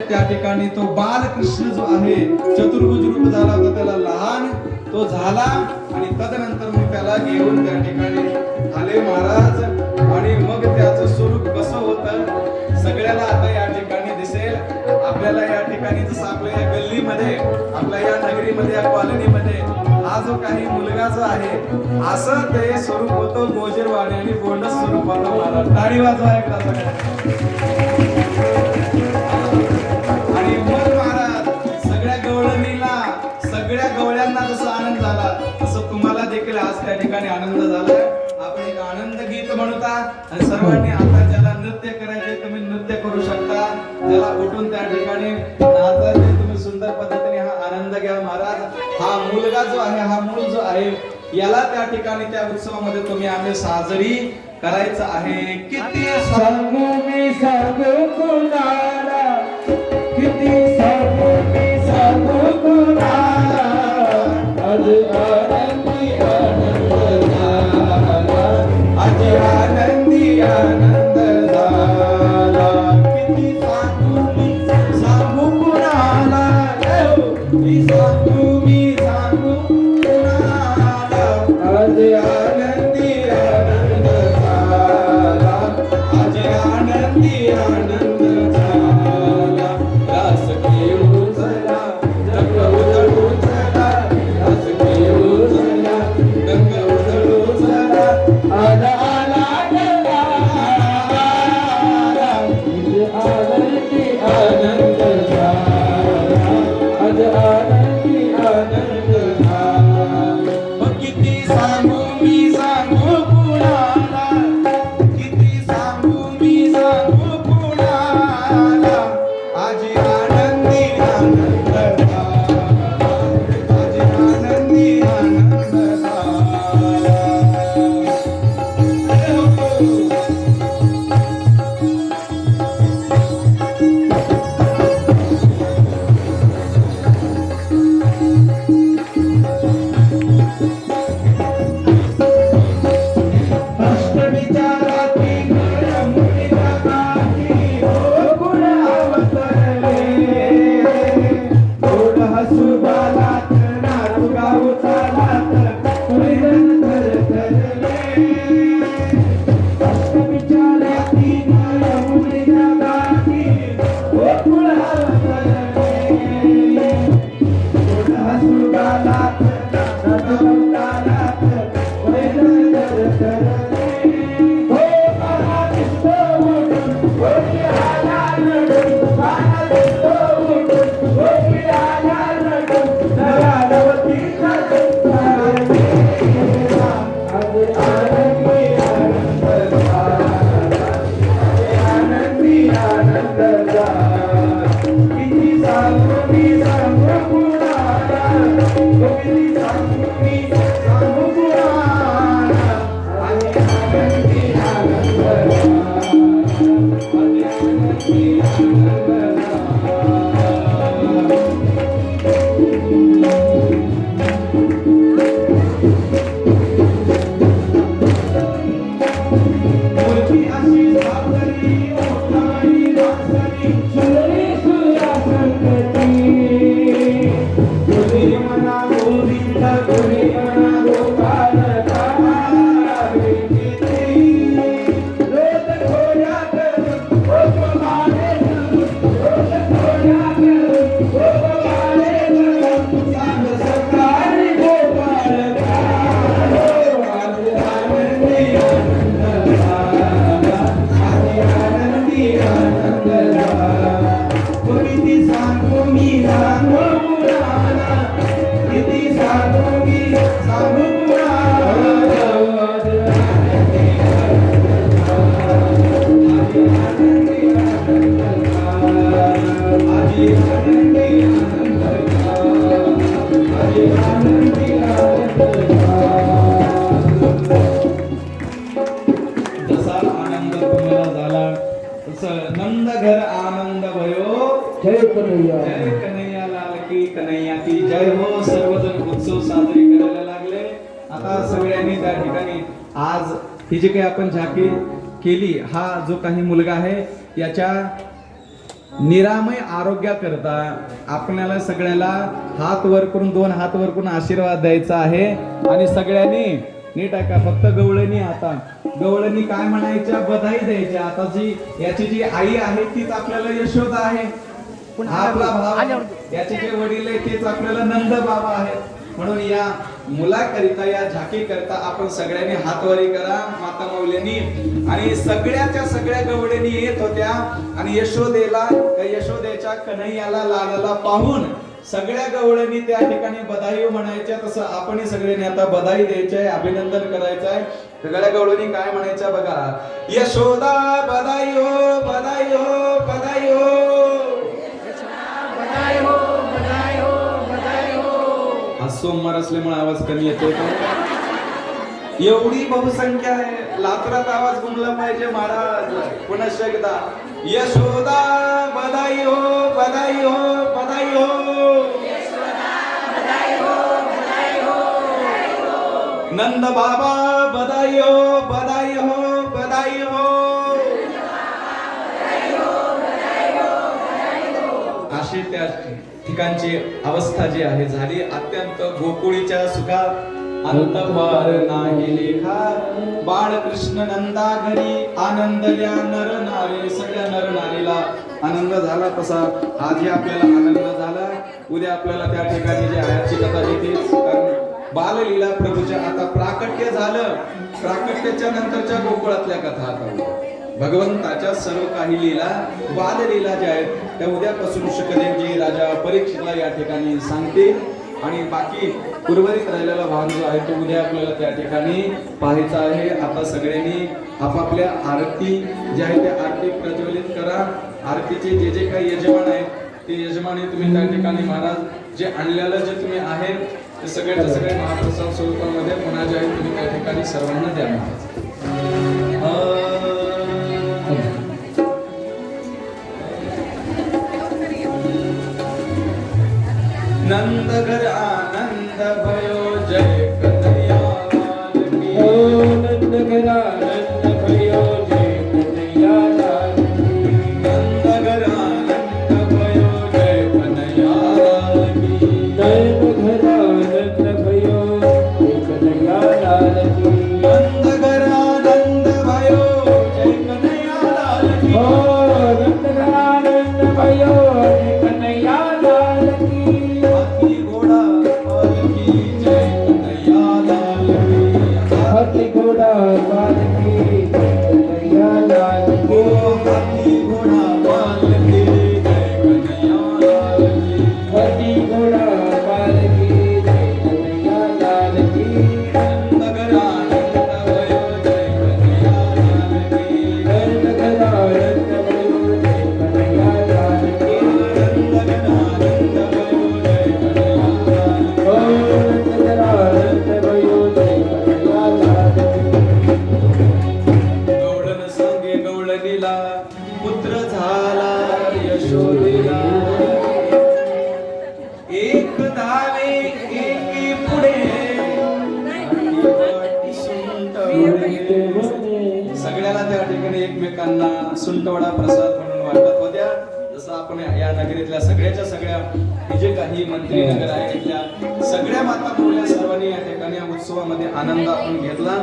त्या ठिकाणी तो बालकृष्ण जो आहे चतुर्भुज रूप झाला होता त्याला लहान तो झाला आणि तदनंतर मी त्याला घेऊन त्या ठिकाणी आले महाराज. आणि मग त्याचं स्वरूप कसं होतं सगळ्याला आता या ठिकाणी दिसेल. आपल्याला या ठिकाणी जसं आपल्या या गल्लीमध्ये आपल्या या नगरीमध्ये या कॉलनीमध्ये हा जो काही मुलगा जो आहे असं ते स्वरूप होतं गोजेरवाडी आणि गोंडस स्वरूपाला महाराज. टाळी वाजवा एकदा सगळ्या सर्वांनी आता ज्याला नृत्य करायचे तुम्ही नृत्य करू शकता. ज्याला उठून त्या ठिकाणी नाचायचे तुम्ही सुंदर पद्धतीने हा आनंद घ्या महाराज. हा मुलगा जो आहे हा मूल जो आहे याला त्या ठिकाणी त्या उत्सवामध्ये तुम्ही आम्ही साजरी करायचं आहे. किती सांगू मी सांगू कुणाला? कन्हैया. लाल की कन्हैया की जय हो. सर्वजण उत्सव साजरे करायला लागले. आता सगळ्यांनी त्या ठिकाणी आज ही जी काही आपण झाकी केली हा जो काही मुलगा आहे याच्या निरामय आरोग्याकरता आपल्याला सगळ्याला हात वर करून दोन हात वर करून आशीर्वाद द्यायचा आहे. आणि सगळ्यांनी नीट ऐका फक्त गवळणी आता. गवळणी काय म्हणायच्या? बधाई द्यायच्या आता जी याची जी आई आहे तीच आपल्याला यशोदा आहे. हा आपला भाव याचे जे वडील आहे तेच आपल्याला नंद बाबा आहेत. म्हणून या मुलाकरिता या झाकी करता आपण सगळ्यांनी हातवारी करा माता मौल्यांनी आणि सगळ्याच्या सगळ्या गवड्यांनी येत होत्या. आणि यशोदेला यशोदेच्या कन्हैयाला लालाला पाहून सगळ्या गवळ्यांनी त्या ठिकाणी बधाई म्हणायच्या. तसं आपणही सगळ्यांनी आता बधाई द्यायची अभिनंदन करायचं आहे सगळ्या गवळणी काय म्हणायच्या बघा. यशोदा बधाई हो बधाई हो बधाई हो. आज सोमवार असल्यामुळे आवाज कमी येतोय का? एवढी बहुसंख्या आहे. लातूरात आवाज घुमला पाहिजे महाराज. पुन्हा एकदा. यशोदा बदाई हो बधाई हो बधाई हो. नंद बाबा बदाई हो बदाई हो बदाई हो. अशी त्या ठिकाणची अवस्था जी आहे झाली अत्यंत गोकुळीच्या सुखात. अंत नाही लेखा बाळकृष्ण नंदा घरी आनंदल्या नर नारी सगळ्या नर नारीला आनंद झाला तसा आजही आपल्याला आनंद झाला. उद्या आपल्याला त्या ठिकाणी जी आयाची कथा येतेच कारण बाललीला प्रभूच्या आता प्राकट्य झालं. प्राकट्याच्या नंतरच्या गोकुळातल्या कथा आता भगवंताच्या सर्व काही लीला बाललीला ज्या आहेत त्या उद्यापासून शुकदेवजी राजा परीक्षितला या ठिकाणी सांगतील. आणि बाकी उर्वरित राहिलेला भाग जो आहे तो उद्या आपल्याला त्या ठिकाणी पाहायचा आहे. आता सगळ्यांनी आपापल्या आरती ज्या आहे त्या आरती प्रज्वलित करा. आरतीचे जे जे काही यजमान आहेत ते यजमानी तुम्ही त्या ठिकाणी महाराज जे आणलेलं जे तुम्ही आहे ते सगळ्याचे सगळे महाप्रसाद स्वरूपामध्ये पुन्हा जे आहे तुम्ही त्या ठिकाणी सर्वांना द्या. महाराज घर आनंद सुंटवडा प्रसाद म्हणून वाटत होत्या. जसं आपण या नगरीतल्या सगळ्याच्या सगळ्या हे जे काही मंत्री नगर आहे इथल्या सगळ्या माता मुल्या सर्वांनी या ठिकाणी या उत्सवामध्ये आनंद आपण घेतला.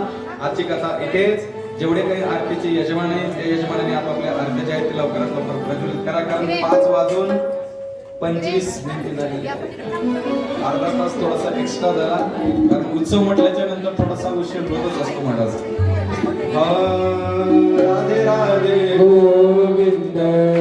आजची कथा इथेच. जेवढे काही आरतीचे यजमान आहेत त्या यजमानाने आपापल्या आरती ज्या आहेत ते लवकरात लवकर प्रज्वलित करा. कारण पाच वाजून पंचवीस मिनिटे झाली. अर्धा तास थोडासा एक्स्ट्रा झाला. कारण उत्सव म्हटल्याच्या नंतर थोडासा उशीर होतच असतो महाराज हा, राधे राधे गोविंद गोविंद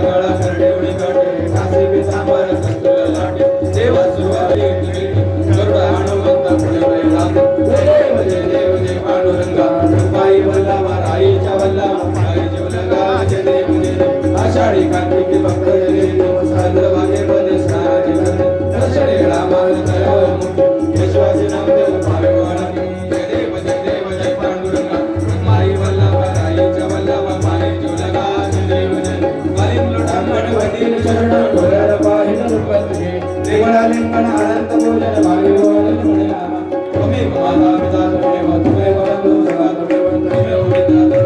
Gracias. वैदिक चरण कोयल पाहिन रूपत्रिके देवळालिंगन अनंत भोजन भाग्यवान तुमने नामा तुम्ही माता पिता तुम्ही तुम्ही वरंतु सदा तुम्ही उदिता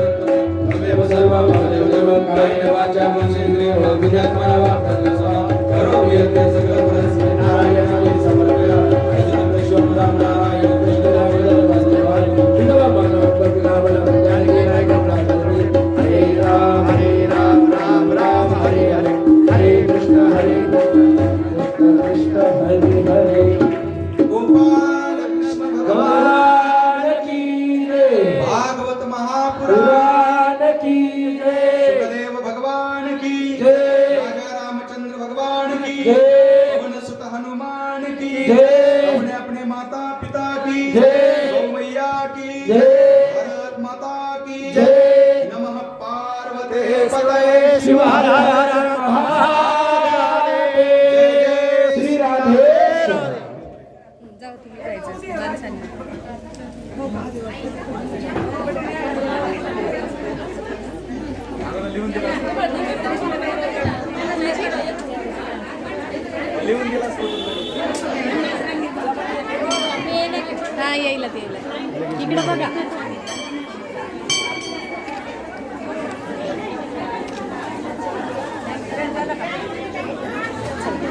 तुम्ही सर्व भवदेव देव कायेन वाचा मनसेंद्रिय हृदयात्मना वाक्तन सदा करो यत्न Bye.